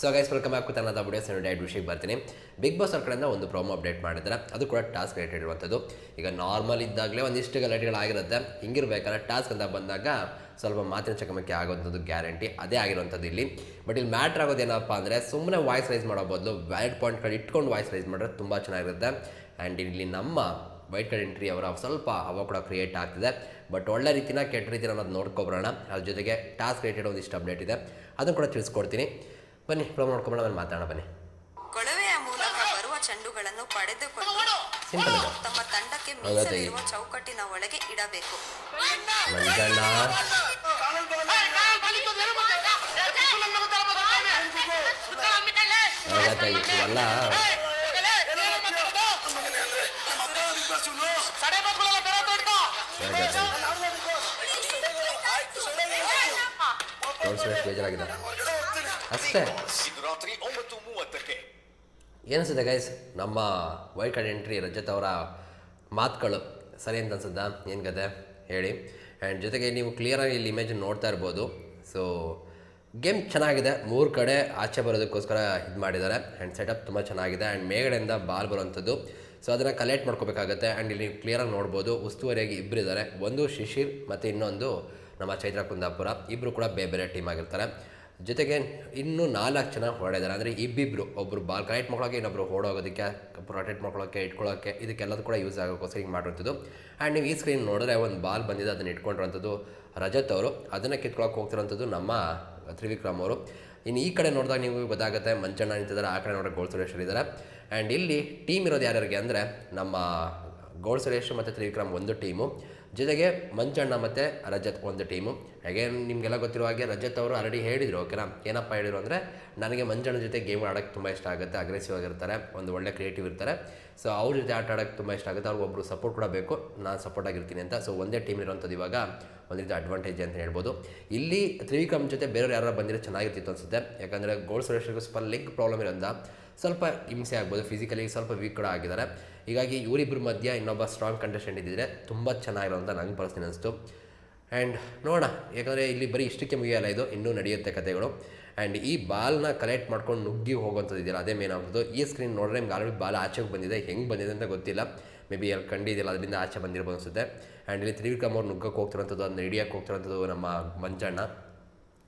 So guys welcome back ತನ್ನದ videos diet ವಿಷಯಕ್ಕೆ ಬರ್ತೀನಿ. ಬಿಗ್ ಬಾಸ್ ಅವ್ರ ಕಡೆಯಿಂದ ಒಂದು ಪ್ರೋಮೋ ಅಪ್ಡೇಟ್ ಮಾಡಿದ್ದಾರೆ. ಅದು ಕೂಡ ಟಾಸ್ಕ್ ರಿಲೇಟೆಡ್ ಇರುವಂಥದ್ದು. ಈಗ ನಾರ್ಮಲ್ ಇದ್ದಾಗಲೇ ಒಂದಿಷ್ಟು ಗಲಾಟೆಗಳಾಗಿರುತ್ತೆ ಹಿಂಗಿರ್ಬೇಕಾದ್ರೆ ಟಾಸ್ಕ್ ಅಂತ ಬಂದಾಗ ಸ್ವಲ್ಪ ಮಾತಿನ ಚಕಮಕಿ ಆಗೋಂಥದ್ದು ಗ್ಯಾರಂಟಿ ಅದೇ ಆಗಿರುವಂಥದ್ದು ಇಲ್ಲಿ. ಬಟ್ ಇಲ್ಲಿ ಮ್ಯಾಟ್ರ್ ಆಗೋದೇನಪ್ಪ ಅಂದರೆ ಸುಮ್ಮನೆ ವಾಯ್ಸ್ ರೈಸ್ ಮಾಡೋ ಬದಲು ವ್ಯಾಲಿಡ್ ಪಾಯಿಂಟ್ಗಳು ಇಟ್ಕೊಂಡು ವಾಯ್ಸ್ ರೈಸ್ ಮಾಡಿದ್ರೆ ತುಂಬ ಚೆನ್ನಾಗಿರುತ್ತೆ. ಆ್ಯಂಡ್ ಇಲ್ಲಿ ನಮ್ಮ ವೈಟ್ ಕಾರ್ಡ್ ಎಂಟ್ರಿ ಅವರ ಸ್ವಲ್ಪ ಹವ ಕೂಡ ಕ್ರಿಯೇಟ್ ಆಗ್ತಿದೆ. ಬಟ್ ಒಳ್ಳೆ ರೀತಿನ ಕೆಟ್ಟ ರೀತಿನ ಅನ್ನೋದು ನೋಡ್ಕೊಬರೋಣ. ಅದ್ರ ಜೊತೆಗೆ ಟಾಸ್ಕ್ ರಿಲೇಟೆಡ್ ಒಂದಿಷ್ಟು ಅಪ್ಡೇಟ್ ಇದೆ. ಅದನ್ನು ಕೂಡ ತಿಳಿಸ್ಕೊಡ್ತೀನಿ. ಬನ್ನಿ ಪ್ರೋಮೋ ನೋಡ್ಕೊಂಬರೋಣ ಆಮೇಲೆ ಮಾತಾಡೋಣ ಬನ್ನಿ ಕೊಳವೆಯ ಮೂಲಕ ಬರುವ ಚೆಂಡುಗಳನ್ನು ಪಡೆದುಕೊಂಡು ಸಿಂಪಲ್ ಇದೆ ತಮ್ಮ ತಂಡಕ್ಕೆ ಹೌದಾ ತಾಯಿ? ಮೀಸಲಿರುವ ಚೌಕಟ್ಟಿನ ಒಳಗೆ ಇಡಬೇಕು ಮಂಜಣ್ಣ ಹೌದಾ ತಾಯಿ ಇವೆಲ್ಲ ಹೌದಾ ತಾಯಿ ತೋರಿಸುವಷ್ಟು ಬೇಜಾರಾಗಿದೆ ಅಷ್ಟೇ. ಇದು ರಾತ್ರಿ ಒಂಬತ್ತು ಮೂವತ್ತಕ್ಕೆ ಏನಿಸುತ್ತೆ ಗೈಸ್ ನಮ್ಮ ವೈಲ್ಡ್ ಕಾರ್ಡ್ ಎಂಟ್ರಿ ರಜತ್ ಅವರ ಮಾತುಗಳು. ಸರಿ ಅಂತ ಅನ್ಸುತ್ತಾ? ಏನು ಕತೆ? ಹೇಳಿ. ಆ್ಯಂಡ್ ಜೊತೆಗೆ ನೀವು ಕ್ಲಿಯರಾಗಿ ಇಲ್ಲಿ ಇಮೇಜ್ ನೋಡ್ತಾ ಇರ್ಬೋದು. ಸೊ ಗೇಮ್ ಚೆನ್ನಾಗಿದೆ. ಮೂರು ಕಡೆ ಆಚೆ ಬರೋದಕ್ಕೋಸ್ಕರ ಇದು ಮಾಡಿದ್ದಾರೆ. ಆ್ಯಂಡ್ ಸೆಟಪ್ ತುಂಬ ಚೆನ್ನಾಗಿದೆ. ಆ್ಯಂಡ್ ಮೇಗಡೆಯಿಂದ ಬಾಲ್ ಬರುವಂಥದ್ದು. ಸೊ ಅದನ್ನು ಕಲೆಕ್ಟ್ ಮಾಡ್ಕೋಬೇಕಾಗತ್ತೆ. ಆ್ಯಂಡ್ ಇಲ್ಲಿ ನೀವು ಕ್ಲಿಯರಾಗಿ ನೋಡ್ಬೋದು. ಉಸ್ತುವಾರಿಯಾಗಿ ಇಬ್ಬರು ಇದ್ದಾರೆ. ಒಂದು ಶಿಶಿರ್ ಮತ್ತು ಇನ್ನೊಂದು ನಮ್ಮ ಚೈತ್ರ ಕುಂದಾಪುರ. ಇಬ್ಬರು ಕೂಡ ಬೇರೆ ಬೇರೆ ಟೀಮ್ ಆಗಿರ್ತಾರೆ. ಜೊತೆಗೆ ಇನ್ನೂ ನಾಲ್ಕು ಜನ ಹೊಡೆದಾರೆ ಅಂದರೆ ಇಬ್ಬಿಬ್ರು ಒಬ್ಬರು ಬಾಲ್ ಕನೆಕ್ಟ್ ಮಾಡ್ಕೊಳ್ಳೋಕೆ ಇನ್ನೊಬ್ಬರು ಓಡೋಗೋದಕ್ಕೆ ಪ್ರೊಟೆಕ್ಟ್ ಮಾಡ್ಕೊಳೋಕ್ಕೆ ಇಟ್ಕೊಳ್ಳೋಕೆ, ಇದಕ್ಕೆಲ್ಲದೂ ಕೂಡ ಯೂಸ್ ಆಗೋಕ್ಕೋಸ್ಕರ ಹಿಂಗೆ ಮಾಡಿರುವಂಥದ್ದು. ಆ್ಯಂಡ್ ನೀವು ಈ ಸ್ಕ್ರೀನ್ ನೋಡಿದ್ರೆ ಒಂದು ಬಾಲ್ ಬಂದಿದೆ, ಅದನ್ನು ಇಟ್ಕೊಂಡಿರೋಂಥದ್ದು ರಜತ್ ಅವರು. ಅದನ್ನು ಕಿತ್ಕೊಳ್ಳೋಕೆ ಹೋಗ್ತಿರೋಂಥದ್ದು ನಮ್ಮ ತ್ರಿವಿಕ್ರಮ್ ಅವರು. ಇನ್ನು ಈ ಕಡೆ ನೋಡಿದಾಗ ನೀವು ಗೊತ್ತಾಗುತ್ತೆ ಮಂಚಣ್ಣ ನಿಂತಿದ್ದಾರೆ, ಆ ಕಡೆ ನೋಡಿದ್ರೆ ಗೋಲ್ ಸುರೇಶ್ ಇದ್ದಾರೆ. ಆ್ಯಂಡ್ ಇಲ್ಲಿ ಟೀಮ್ ಇರೋದು ಯಾರ್ಯಾರಿಗೆ ಅಂದರೆ ನಮ್ಮ ಗೋಲ್ ಸುರೇಶ್ ಮತ್ತು ತ್ರಿವಿಕ್ರಮ್ ಒಂದು ಟೀಮು ಜೊತೆಗೆ ಮಂಚಣ್ಣ ಮತ್ತು ರಜತ್ ಒಂದು ಟೀಮು. ಅಗೇನ್ ನಿಮಗೆಲ್ಲ ಗೊತ್ತಿರೋ ಹಾಗೆ ರಜತ್ ಅವರು ಆಲ್ರೆಡಿ ಹೇಳಿದರು, ಓಕೆನಾ? ಏನಪ್ಪ ಹೇಳಿದರು ಅಂದರೆ, ನನಗೆ ಮಂಜಣ್ಣ ಜೊತೆ ಗೇಮ್ ಆಡೋಕ್ಕೆ ತುಂಬ ಇಷ್ಟ ಆಗುತ್ತೆ ಅಗ್ರೆಸಿವ್ ಆಗಿರ್ತಾರೆ, ಒಂದು ಒಳ್ಳೆ ಕ್ರಿಯೇಟಿವ್ ಇರ್ತಾರೆ. ಸೊ ಅವ್ರ ಜೊತೆ ಆಟ ಆಡೋಕ್ಕೆ ತುಂಬ ಇಷ್ಟ ಆಗುತ್ತೆ, ಅವ್ರಿಗೆ ಒಬ್ಬರು ಸಪೋರ್ಟ್ ಕೂಡ ಬೇಕು, ನಾನು ಸಪೋರ್ಟ್ ಆಗಿರ್ತೀನಿ ಅಂತ. ಸೊ ಒಂದೇ ಟೀಮ್ ಇರೋಂಥದ್ದು ಇವಾಗ ಒಂದು ರೀತಿ ಅಡ್ವಾಂಟೇಜ್ ಅಂತ ಹೇಳ್ಬೋದು. ಇಲ್ಲಿ ತ್ರಿವಿಕ್ರಮ್ ಜೊತೆ ಬೇರೆಯವ್ರು ಯಾರು ಬಂದಿರೋ ಚೆನ್ನಾಗಿರ್ತಿತ್ತು ಅನಿಸುತ್ತೆ. ಯಾಕಂದರೆ ಗೋಲ್ಡ್ ಸುರೇಶ್ ಸ್ವಲ್ಪ ಲೆಗ್ ಪ್ರಾಬ್ಲಮ್ ಇರೋದ್ರಿಂದ ಸ್ವಲ್ಪ ಹಿಂಸೆ ಆಗ್ಬೋದು ಫಿಸಿಕಲಿ ಸ್ವಲ್ಪ ವೀಕ್ ಕೂಡ ಆಗಿದ್ದಾರೆ. ಹೀಗಾಗಿ ಇವರಿಬ್ಬರ ಮಧ್ಯೆ ಇನ್ನೊಬ್ಬ ಸ್ಟ್ರಾಂಗ್ ಕಂಟೆಸ್ಟೆಂಟ್ ಇದ್ದಿದ್ರೆ ತುಂಬ ಚೆನ್ನಾಗಿರೋ ಅಂತ ನಂಗೆ ಪರ್ಸ್ತೀನಿ ಅನಿಸ್ತು ಆ್ಯಂಡ್ ನೋಡೋಣ, ಯಾಕಂದರೆ ಇಲ್ಲಿ ಬರೀ ಇಷ್ಟಕ್ಕೆ ಮುಗಿಯಲ್ಲ ಇದು, ಇನ್ನೂ ನಡೆಯುತ್ತೆ ಕಥೆಗಳು ಆ್ಯಂಡ್ ಈ ಬಾಲ್ನ ಕಲೆಕ್ಟ್ ಮಾಡ್ಕೊಂಡು ನುಗ್ಗಿ ಹೋಗುವಂಥದ್ದು ಇದೆಯಲ್ಲ, ಅದೇ ಮೇನ್ ಆಗ್ತದ್ದು ಈ ಸ್ಕ್ರೀನ್ ನೋಡಿದ್ರೆ ನಿಮ್ಗೆ ಆಲ್ರೆಡಿ ಬಾಲ್ ಆಚೆಗೆ ಬಂದಿದೆ, ಹೆಂಗೆ ಬಂದಿದೆ ಅಂತ ಗೊತ್ತಿಲ್ಲ. ಮೇ ಬಿ ಅಲ್ಲಿ ಕಂಡಿದೆಯಲ್ಲ ಅದರಿಂದ ಆಚೆ ಬಂದಿರ್ಬೋದು ಅನಿಸುತ್ತೆ. ಆ್ಯಂಡ್ ಇಲ್ಲಿ ತ್ರಿವಿಕ್ರಮ್ ಅವ್ರು ನುಗ್ಗಕ್ಕೆ ಹೋಗ್ತಿರೋಂಥದ್ದು, ಅದನ್ನ ಹಿಡಿಯಕ್ಕೆ ಹೋಗ್ತಿರೋಂಥದ್ದು ನಮ್ಮ ಮಂಜಣ್ಣ.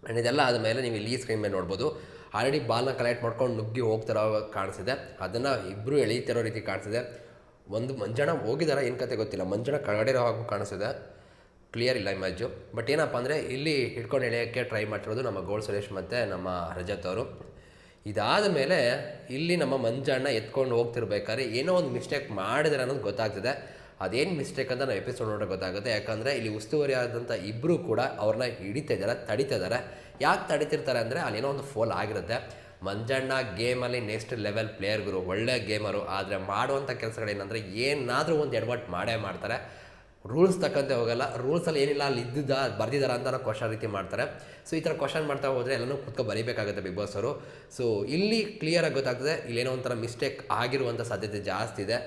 ಆ್ಯಂಡ್ ಇದೆಲ್ಲ ಆದಮೇಲೆ ನೀವು ಇಲ್ಲಿ ಸ್ಕ್ರೀನ್ ಮೇಲೆ ನೋಡ್ಬೋದು. ಆಲ್ರೆಡಿ ಬಾಲ್ನ ಕಲೆಕ್ಟ್ ಮಾಡ್ಕೊಂಡು ನುಗ್ಗಿ ಹೋಗ್ತಿರೋ ಕಾಣಿಸಿದೆ. ಅದನ್ನು ಇಬ್ಬರು ಎಳೀತಿರೋ ರೀತಿ ಕಾಣಿಸಿದೆ. ಒಂದು ಮಂಜಣ್ಣ ಹೋಗಿದಾರ ಏನು ಕತೆ ಗೊತ್ತಿಲ್ಲ. ಮಂಜಣ್ಣ ಕರಡಿರೋ ಹಾಗೂ ಕಾಣಿಸಿದೆ. ಕ್ಲಿಯರ್ ಇಲ್ಲ ಇಮೇಜು ಬಟ್ ಏನಪ್ಪ ಅಂದರೆ ಇಲ್ಲಿ ಹಿಡ್ಕೊಂಡು ಎಳೆಯೋಕ್ಕೆ ಟ್ರೈ ಮಾಡ್ತಿರೋದು ನಮ್ಮ ಗೋಲ್ ಸುರೇಶ್ ಮತ್ತು ನಮ್ಮ ರಜತ್ ಅವರು. ಇದಾದ ಮೇಲೆ ಇಲ್ಲಿ ನಮ್ಮ ಮಂಜಣ್ಣ ಎತ್ಕೊಂಡು ಹೋಗ್ತಿರ್ಬೇಕಾದ್ರೆ ಏನೋ ಒಂದು ಮಿಸ್ಟೇಕ್ ಮಾಡಿದ್ರೆ ಅನ್ನೋದು ಗೊತ್ತಾಗ್ತಿದೆ. ಅದೇನು ಮಿಸ್ಟೇಕ್ ಅಂತ ನಾವು ಎಪಿಸೋಡ್ ನೋಡೋ ಗೊತ್ತಾಗುತ್ತೆ. ಯಾಕಂದರೆ ಇಲ್ಲಿ ಉಸ್ತುವಾರಿ ಆದಂಥ ಇಬ್ಬರು ಕೂಡ ಅವ್ರನ್ನ ಹಿಡಿತಾ ಇದ್ದಾರೆ ತಡಿತಾ ಇದ್ದಾರೆ ಯಾಕೆ ತಡಿತಿರ್ತಾರೆ ಅಂದರೆ ಏನೋ ಒಂದು ಫೋಲ್ ಆಗಿರುತ್ತೆ. ಮಂಜಣ್ಣ ಗೇಮಲ್ಲಿ ನೆಕ್ಸ್ಟ್ ಲೆವೆಲ್ ಪ್ಲೇಯರ್ಗಳು ಒಳ್ಳೆ ಗೇಮರು ಆದರೆ ಮಾಡುವಂಥ ಕೆಲಸಗಳೇನೆಂದರೆ ಏನಾದರೂ ಒಂದು ಎಡವಟ್ಟು ಮಾಡೇ ಮಾಡ್ತಾರೆ. ರೂಲ್ಸ್ ತಕ್ಕಂತೆ ಹೋಗಲ್ಲ. ರೂಲ್ಸಲ್ಲಿ ಏನಿಲ್ಲ, ಅಲ್ಲಿ ಇದ್ದಿದ್ದ ಬರ್ದಿದ್ದಾರ ಅಂತ ಕ್ವಶನ್ ರೀತಿ ಮಾಡ್ತಾರೆ. ಸೊ ಈ ಥರ ಕ್ವಶನ್ ಮಾಡ್ತಾ ಹೋದರೆ ಎಲ್ಲನೂ ಕುತ್ಕೊ ಬರೀಬೇಕಾಗುತ್ತೆ ಬಿಗ್ ಬಾಸ್ ಅವರು. ಸೊ ಇಲ್ಲಿ ಕ್ಲಿಯರಾಗಿ ಗೊತ್ತಾಗ್ತದೆ, ಇಲ್ಲೇನೋ ಒಂಥರ ಮಿಸ್ಟೇಕ್ ಆಗಿರುವಂಥ ಸಾಧ್ಯತೆ ಜಾಸ್ತಿ ಇದೆ.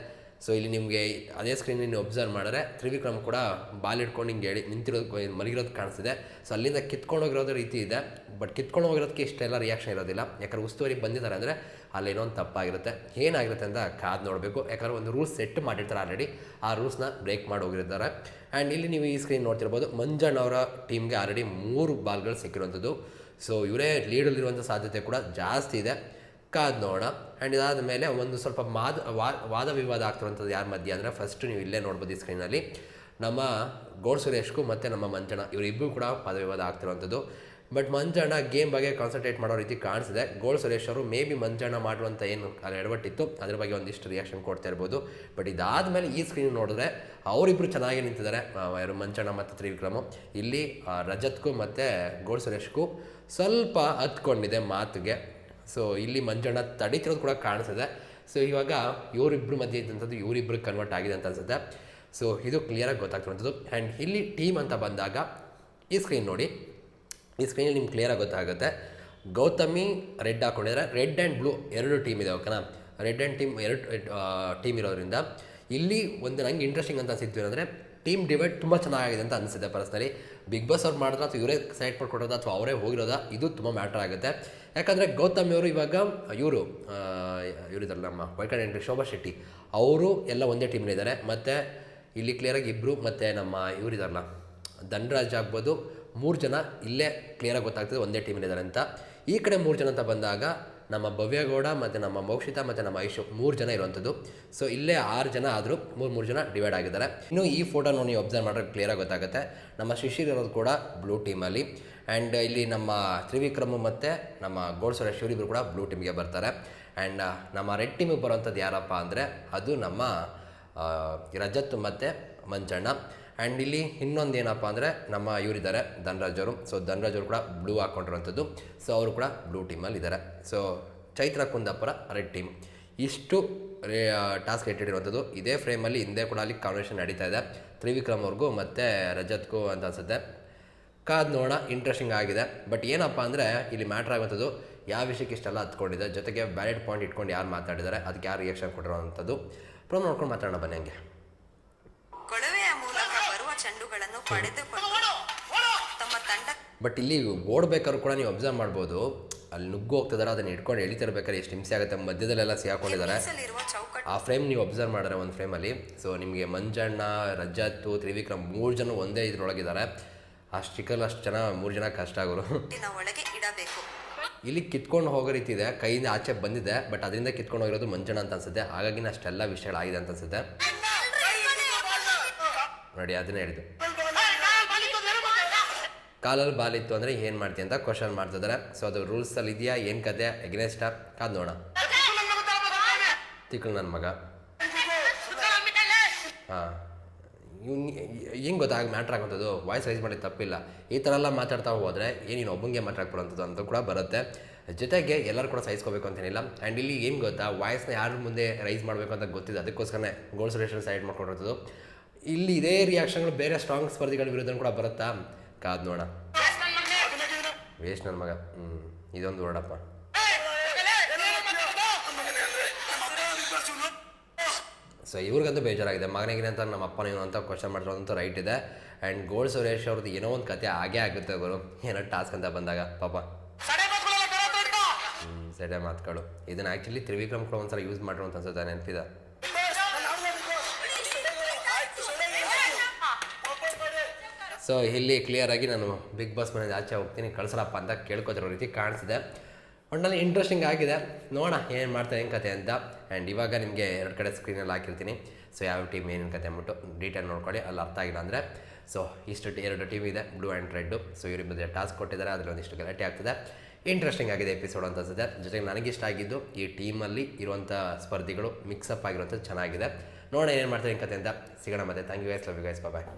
ಸೊ ಇಲ್ಲಿ ನಿಮಗೆ ಅದೇ ಸ್ಕ್ರೀನಲ್ಲಿ ನೀವು ಒಬ್ಸರ್ವ್ ಮಾಡಿದ್ರೆ ತ್ರಿವಿಕ್ರಮ್ ಕೂಡ ಬಾಲ್ ಹಿಡ್ಕೊಂಡು ಹಿಂಗೆ ಹೇಳಿ ನಿಂತಿರೋದು ಮಲಗಿರೋದು ಕಾಣಿಸ್ತಿದೆ. ಸೊ ಅಲ್ಲಿಂದ ಕಿತ್ಕೊಂಡು ಹೋಗಿರೋದು ರೀತಿ ಇದೆ. ಬಟ್ ಕಿತ್ಕೊಂಡು ಹೋಗಿರೋದಕ್ಕೆ ಇಷ್ಟೆಲ್ಲ ರಿಯಾಕ್ಷನ್ ಇರೋದಿಲ್ಲ. ಯಾಕಂದ್ರೆ ಉಸ್ತುವಾರಿ ಬಂದಿದ್ದಾರೆ ಅಂದರೆ ಅಲ್ಲೇನೋ ಒಂದು ತಪ್ಪಾಗಿರುತ್ತೆ. ಏನಾಗಿರುತ್ತೆ ಅಂತ ಕಾದು ನೋಡಬೇಕು. ಯಾಕಂದ್ರೆ ಒಂದು ರೂಲ್ಸ್ ಸೆಟ್ ಮಾಡಿರ್ತಾರೆ ಆಲ್ರೆಡಿ ಆ ರೂಲ್ಸ್ನ ಬ್ರೇಕ್ ಮಾಡಿ ಹೋಗಿರ್ತಾರೆ. ಆ್ಯಂಡ್ ಇಲ್ಲಿ ನೀವು ಈ ಸ್ಕ್ರೀನ್ ನೋಡ್ತಿರ್ಬೋದು ಮಂಜಣ್ಣ ಅವರ ಟೀಮ್ಗೆ ಆಲ್ರೆಡಿ ಮೂರು ಬಾಲ್ಗಳು ಸಿಕ್ಕಿರುವಂಥದ್ದು. ಸೊ ಇವರೇ ಲೀಡಲ್ಲಿರುವಂಥ ಸಾಧ್ಯತೆ ಕೂಡ ಜಾಸ್ತಿ ಇದೆ. ಕಾದು ನೋಡೋಣ ಆ್ಯಂಡ್ ಇದಾದ ಮೇಲೆ ಒಂದು ಸ್ವಲ್ಪ ಮಾದ ವಾದ ವಿವಾದ ಆಗ್ತಿರುವಂಥದ್ದು ಯಾರ ಮಧ್ಯೆ? ಅಂದರೆ ಫಸ್ಟ್ ನೀವು ಇಲ್ಲೇ ನೋಡ್ಬೋದು ಈ ಸ್ಕ್ರೀನಲ್ಲಿ ನಮ್ಮ ಗೋಡ್ ಸುರೇಶ್ಗೂ ಮತ್ತು ನಮ್ಮ ಮಂಜಣ್ಣ ಇವರಿಬ್ಬರು ಕೂಡ ವಾದ ವಿವಾದ ಆಗ್ತಿರುವಂಥದ್ದು. ಬಟ್ ಮಂಜಣ್ಣ ಗೇಮ್ ಬಗ್ಗೆ ಕಾನ್ಸಂಟ್ರೇಟ್ ಮಾಡೋ ರೀತಿ ಕಾಣಿಸಿದೆ. ಗೋಲ್ ಸುರೇಶ್ ಅವರು ಮೇ ಬಿ ಮಂಜಣ್ಣ ಮಾಡುವಂಥ ಏನು ಅಲ್ಲಿ ಎಡವಟ್ಟಿತ್ತು. ಅದ್ರ ಬಗ್ಗೆ ಒಂದಿಷ್ಟು ರಿಯಾಕ್ಷನ್ ಕೊಡ್ತಾ ಇರ್ಬೋದು. ಬಟ್ ಇದಾದಮೇಲೆ ಈ ಸ್ಕ್ರೀನ್ ನೋಡಿದ್ರೆ ಅವರಿಬ್ಬರು ಚೆನ್ನಾಗಿ ನಿಂತಿದ್ದಾರೆ. ಯಾರು ಮಂಜಣ್ಣ ಮತ್ತು ತ್ರಿವಿಕ್ರಮು. ಇಲ್ಲಿ ರಜತ್ಗೂ ಮತ್ತು ಗೋಳ್ ಸುರೇಶ್ಗೂ ಸ್ವಲ್ಪ ಹತ್ಕೊಂಡಿದೆ ಮಾತಿಗೆ. ಸೊ ಇಲ್ಲಿ ಮಂಜಣ್ಣ ತಡಿತಿರೋದು ಕೂಡ ಕಾಣಿಸಿದೆ ಸೊ ಇವಾಗ ಇವರಿಬ್ಬರು ಮಧ್ಯೆ ಇದ್ದಂಥದ್ದು ಇವರಿಬ್ಬರಿಗೆ ಕನ್ವರ್ಟ್ ಆಗಿದೆ ಅಂತ ಅನ್ಸುತ್ತೆ. ಸೊ ಇದು ಕ್ಲಿಯರಾಗಿ ಗೊತ್ತಾಗ್ತಿರುವಂಥದ್ದು. ಆ್ಯಂಡ್ ಇಲ್ಲಿ ಟೀಮ್ ಅಂತ ಬಂದಾಗ, ಈ ಸ್ಕ್ರೀನ್ ನೋಡಿ. ಈ ಸ್ಕ್ರೀನಲ್ಲಿ ನಿಮ್ಗೆ ಕ್ಲಿಯರಾಗಿ ಗೊತ್ತಾಗುತ್ತೆ. ಗೌತಮಿ ರೆಡ್ ಹಾಕ್ಕೊಂಡಿದ್ದಾರೆ ರೆಡ್ ಆ್ಯಂಡ್ ಬ್ಲೂ ಎರಡು ಟೀಮ್ ಇದೆ ಓಕೆನಾ ರೆಡ್ ಆ್ಯಂಡ್ ಟೀಮ್ ಎರಡು ಟೀಮ್ ಇರೋದ್ರಿಂದ. ಇಲ್ಲಿ ಒಂದು ನಂಗೆ ಇಂಟ್ರೆಸ್ಟಿಂಗ್ ಅಂತ ಅನಿಸಿತ್ತು ಅಂದರೆ ಟೀಮ್ ಡಿವೈಡ್ ತುಂಬ ಚೆನ್ನಾಗಿದೆ ಅಂತ ಅನಿಸಿದೆ ಪರ್ಸ್ನಲಿ. ಬಿಗ್ ಬಾಸ್ ಅವ್ರು ಮಾಡಿದ್ರೆ ಅಥವಾ ಇವರೇ ಸೆಲೆಕ್ಟ್ ಮಾಡಿಕೊಡೋದ ಅಥವಾ ಅವರೇ ಹೋಗಿರೋದಾ, ಇದು ತುಂಬ ಮ್ಯಾಟರ್ ಆಗುತ್ತೆ. ಯಾಕಂದರೆ ಗೌತಮ್ ಅವರು ಇವಾಗ, ಇವರು ಇವರಿದ್ದಾರೆ ನಮ್ಮ ವೈಕಂಡ್ ಎಂಟ್ರಿ ಶೋಭಾ ಶೆಟ್ಟಿ, ಅವರು ಎಲ್ಲ ಒಂದೇ ಟೀಮ್ನಿದ್ದಾರೆ ಮತ್ತು ಇಲ್ಲಿ ಕ್ಲಿಯರಾಗಿ ಇಬ್ಬರು ಮತ್ತು ನಮ್ಮ ಇವರಿದಾರಲ್ಲ ಧನ್ರಾಜ್ ಆಗ್ಬೋದು. ಮೂರು ಜನ ಇಲ್ಲೇ ಕ್ಲಿಯರಾಗಿ ಗೊತ್ತಾಗ್ತದೆ ಒಂದೇ ಟೀಮ್ನಿದ್ದಾರೆ ಅಂತ. ಈ ಕಡೆ ಮೂರು ಜನ ಅಂತ ಬಂದಾಗ ನಮ್ಮ ಭವ್ಯಗೌಡ ಮತ್ತು ನಮ್ಮ ಮೋಕ್ಷಿತ ಮತ್ತು ನಮ್ಮ ಐಶು ಮೂರು ಜನ ಇರುವಂಥದ್ದು. ಸೊ ಇಲ್ಲೇ ಆರು ಜನ ಆದರೂ ಮೂರು ಮೂರು ಜನ ಡಿವೈಡ್ ಆಗಿದ್ದಾರೆ. ಇನ್ನು ಈ ಫೋಟೋನ ನೀವು ಅಬ್ಸರ್ವ್ ಮಾಡಿದ್ರೆ ಕ್ಲಿಯರಾಗಿ ಗೊತ್ತಾಗುತ್ತೆ. ನಮ್ಮ ಶಿಶಿರ್ ಇರೋದು ಕೂಡ ಬ್ಲೂ ಟೀಮಲ್ಲಿ ಆ್ಯಂಡ್ ಇಲ್ಲಿ ನಮ್ಮ ತ್ರಿವಿಕ್ರಮ್ ಮತ್ತು ನಮ್ಮ ಗೋಡ್ಸರ ಶಿವರಿಬ್ರು ಕೂಡ ಬ್ಲೂ ಟೀಮ್ಗೆ ಬರ್ತಾರೆ. ಆ್ಯಂಡ್ ನಮ್ಮ ರೆಡ್ ಟೀಮಿಗೆ ಬರೋವಂಥದ್ದು ಯಾರಪ್ಪ ಅಂದರೆ ಅದು ನಮ್ಮ ರಜತ್ ಮತ್ತು ಮಂಜಣ್ಣ. ಆ್ಯಂಡ್ ಇಲ್ಲಿ ಇನ್ನೊಂದು ಏನಪ್ಪ ಅಂದರೆ ನಮ್ಮ ಇವರಿದ್ದಾರೆ, ಧನರಾಜ್ ಅವರು. ಸೊ ಧನರಾಜ್ ಅವರು ಕೂಡ ಬ್ಲೂ ಹಾಕ್ಕೊಂಡಿರೋಂಥದ್ದು ಸೊ ಅವರು ಕೂಡ ಬ್ಲೂ ಟೀಮಲ್ಲಿ ಇದ್ದಾರೆ. So Chaitra Kundapura red team ಇಷ್ಟು ಟಾಸ್ಕ್ ಇಟ್ಟಿರುವಂಥದ್ದು ಇದೇ ಫ್ರೇಮಲ್ಲಿ ಹಿಂದೆ ಕೂಡ ಅಲ್ಲಿ ಕಾನ್ವರ್ಸೇಷನ್ ನಡೀತಾ ಇದೆ. ತ್ರಿವಿಕ್ರಮ್ ಅವ್ರಿಗೂ ಮತ್ತು ರಜತ್ಗೂ ಅಂತ ಅನ್ಸುತ್ತೆ. ಕಾದ್ ನೋಡೋಣ ಇಂಟ್ರೆಸ್ಟಿಂಗ್ ಆಗಿದೆ. ಬಟ್ ಏನಪ್ಪ ಅಂದರೆ ಇಲ್ಲಿ ಮ್ಯಾಟ್ರ್ ಆಗುವಂಥದ್ದು, ಯಾವ ವಿಷಯಕ್ಕೆ ಇಷ್ಟೆಲ್ಲ ಹತ್ಕೊಂಡಿದೆ. ಜೊತೆಗೆ ವ್ಯಾಲಿಡ್ ಪಾಯಿಂಟ್ ಇಟ್ಕೊಂಡು ಯಾರು ಮಾತಾಡಿದ್ದಾರೆ, ಅದಕ್ಕೆ ಯಾರು ರಿಯಾಕ್ಷನ್ ಕೊಟ್ಟಿರೋವಂಥದ್ದು. ಪ್ರೊಮ್ ನೋಡ್ಕೊಂಡು ಮಾತಾಡೋಣ, ಬನ್ನಿ ಹಂಗೆ. ಬಟ್ ಇಲ್ಲಿ ಓಡಬೇಕಾದ್ರೂ ಕೂಡ ನೀವು ಅಬ್ಸರ್ವ್ ಮಾಡ್ಬೋದು ಅಲ್ಲಿ ನುಗ್ಗು ಹೋಗ್ತಿದ್ದಾರೆ ಅದನ್ನು ಇಟ್ಕೊಂಡು ಎಳಿತಿರ್ಬೇಕಾದ್ರೆ ಎಷ್ಟು ಹಿಂಸೆ ಆಗುತ್ತೆ ಮಧ್ಯದಲ್ಲೆಲ್ಲ ಸಿಗಾಕೊಂಡಿದ್ದಾರೆ ಆ ಫ್ರೇಮ್ ನೀವು ಅಬ್ಸರ್ವ್ ಮಾಡಿದ್ರೆ ಒಂದು ಫ್ರೇಮಲ್ಲಿ ಸೊ ನಿಮಗೆ ಮಂಜಣ್ಣ ರಜತ್ತು ತ್ರಿವಿಕ್ರಮ್ ಮೂರು ಜನ ಒಂದೇ ಇದ್ರೊಳಗಿದ್ದಾರೆ ಅಷ್ಟು ಚಿಕ್ಕಲ್ಲಿ ಅಷ್ಟು ಜನ ಮೂರು ಜನ ಕಷ್ಟ ಆಗೋರು ಇಲ್ಲಿ ಕಿತ್ಕೊಂಡು ಹೋಗೋ ರೀತಿ ಇದೆ ಕೈಯಿಂದ ಆಚೆ ಬಂದಿದೆ ಬಟ್ ಅದರಿಂದ ಕಿತ್ಕೊಂಡು ಹೋಗಿರೋದು ಮಂಜಣ್ಣ ಅಂತ ಅನ್ಸುತ್ತೆ ಹಾಗಾಗಿ ಅಷ್ಟೆಲ್ಲ ವಿಷಯಗಳಾಗಿದೆ ಅಂತ ಅನ್ಸುತ್ತೆ ನೋಡಿ ಅದನ್ನೇ ಹೇಳಿದ್ದು ಕಾಲಲ್ಲಿ ಬಾಲಿತ್ತು ಅಂದರೆ ಏನು ಮಾಡ್ತೀಯ ಅಂತ ಕ್ವಶನ್ ಮಾಡ್ತಿದ್ದಾರೆ ಸೊ ಅದು ರೂಲ್ಸಲ್ಲಿ ಇದೆಯಾ? ಏನು ಕತೆ? ಎಗ್ನೆಸ್ಟಾ ಕಾದು ನೋಡೋಣ. ತಿಕ್ಕಳು ನನ್ನ ಮಗ. ಹಾಂ. ಇವ್ನು ಹೆಂಗೆ ಗೊತ್ತಾಗ ಮ್ಯಾಟ್ರ್ ಆಗೋಂಥದ್ದು. ವಾಯ್ಸ್ ರೈಸ್ ಮಾಡಿ ತಪ್ಪಿಲ್ಲ. ಈ ಥರ ಎಲ್ಲ ಮಾತಾಡ್ತಾ ಹೋದರೆ ಏನೇನು ನೀನು ಒಬ್ಬಂಗೆ ಮಾತಾಡ್ಕೊಳ್ಳೋಂಥದ್ದು ಅಂತ ಕೂಡ ಬರುತ್ತೆ. ಜೊತೆಗೆ ಎಲ್ಲರೂ ಕೂಡ ಸಹಿಸ್ಕೋಬೇಕು ಅಂತೇನಿಲ್ಲ ಆ್ಯಂಡ್ ಇಲ್ಲಿ ಏನು ಗೊತ್ತಾ? ವಾಯ್ಸ್ನ ಯಾರ ಮುಂದೆ ರೈಸ್ ಮಾಡಬೇಕು ಅಂತ ಗೊತ್ತಿದೆ ಅದಕ್ಕೋಸ್ಕರನೇ ಗೋಲ್ಡ್ ಸೊಲ್ಯೂಷನ್ ಸೈಡ್ ಮಾಡ್ಕೊಂಡಿರೋದು. ಇಲ್ಲಿ ಇದೇ ರಿಯಾಕ್ಷನ್ಗಳು ಬೇರೆ ಸ್ಟ್ರಾಂಗ್ ಸ್ಪರ್ಧಿಗಳ ವಿರುದ್ಧ ಕೂಡ ಬರುತ್ತಾ? ಕಾದ್ ನೋಡ ವೇಸ್ಟ್ ನನ್ನ ಮಗ ಹ್ಞೂ ಇದೊಂದು ವರ್ಡಪ್ಪ ಸೊ ಇವ್ರಿಗಂತೂ ಬೇಜಾರಾಗಿದೆ ಮಗನಿಗೆ ಅಂತ ನಮ್ಮ ಅಪ್ಪನ ಏನು ಅಂತ ಕ್ವಶನ್ ಮಾಡಿರೋದಂತೂ ರೈಟ್ ಇದೆ ಆ್ಯಂಡ್ ಗೋಲ್ಡ್ ಸುರೇಶ್ ಅವ್ರದ್ದು ಏನೋ ಒಂದು ಕತೆ ಆಗೇ ಆಗುತ್ತೆ ಗುರು ಏನೋ ಟಾಸ್ಕ್ ಅಂತ ಬಂದಾಗ ಪಾಪ ಹ್ಞೂ ಸೆಡೆ ಮಾತುಗಳು ಇದನ್ನು ಆ್ಯಕ್ಚುಲಿ ತ್ರಿವಿಕ್ರಮ್ ಕೂಡ ಒಂದ್ಸಲ ಯೂಸ್ ಮಾಡಿರೋ ಅಂತ ಅನ್ಸುತ್ತೆ ನೆನಪಿದೆ ಸೊ ಇಲ್ಲಿ ಕ್ಲಿಯರಾಗಿ ನಾನು ಬಿಗ್ ಬಾಸ್ ಮನೆಯಿಂದ ಆಚೆ ಹೋಗ್ತೀನಿ. ಕಳ್ಸಲಪ್ಪ ಅಂತ ಕೇಳ್ಕೊತಿರೋ ರೀತಿ ಕಾಣಿಸಿದೆ. ಒಟ್ಟಿನಲ್ಲಿ ಇಂಟ್ರೆಸ್ಟಿಂಗ್ ಆಗಿದೆ. ನೋಡೋಣ ಏನು ಮಾಡ್ತಾರೆ ಏನು ಕತೆ ಅಂತ. ಆ್ಯಂಡ್ ಇವಾಗ ನಿಮಗೆ ಎರಡು ಕಡೆ ಸ್ಕ್ರೀನಲ್ಲಿ ಹಾಕಿರ್ತೀನಿ. ಸೊ ಯಾವ ಟೀಮ್ ಏನೇನು ಕತೆ ಅಂದ್ಬಿಟ್ಟು ಡೀಟೇಲ್ ನೋಡ್ಕೊಳ್ಳಿ. ಅಲ್ಲಿ ಅರ್ಥ ಆಗಿಲ್ಲ ಅಂದರೆ. ಸೊ ಇಷ್ಟು ಎರಡು ಟೀಮ್ ಇದೆ ಬ್ಲೂ ಆ್ಯಂಡ್ ರೆಡ್ಡು ಸೊ ಇವರಿಬ್ಬರು ಟಾಸ್ಕ್ ಕೊಟ್ಟಿದ್ದಾರೆ. ಅದರಲ್ಲಿ ಒಂದಿಷ್ಟು ಗಲಾಟೆ ಆಗ್ತದೆ. ಇಂಟ್ರೆಸ್ಟಿಂಗ್ ಆಗಿದೆ ಎಪಿಸೋಡ್ ಅಂತ ಅನ್ಸುತ್ತೆ. ಜೊತೆಗೆ ನನಗಿಷ್ಟ ಆಗಿದ್ದು ಈ ಟೀಮಲ್ಲಿ ಇರುವಂಥ ಸ್ಪರ್ಧಿಗಳು ಮಿಕ್ಸಪ್ ಆಗಿರುವಂಥದ್ದು ಚೆನ್ನಾಗಿದೆ. ನೋಡೋಣ ಏನು ಮಾಡ್ತಾರೆ, ಏನು ಕತೆ ಅಂತ. ಸಿಗೋಣ ಮತ್ತೆ. Thank you guys love you guys bye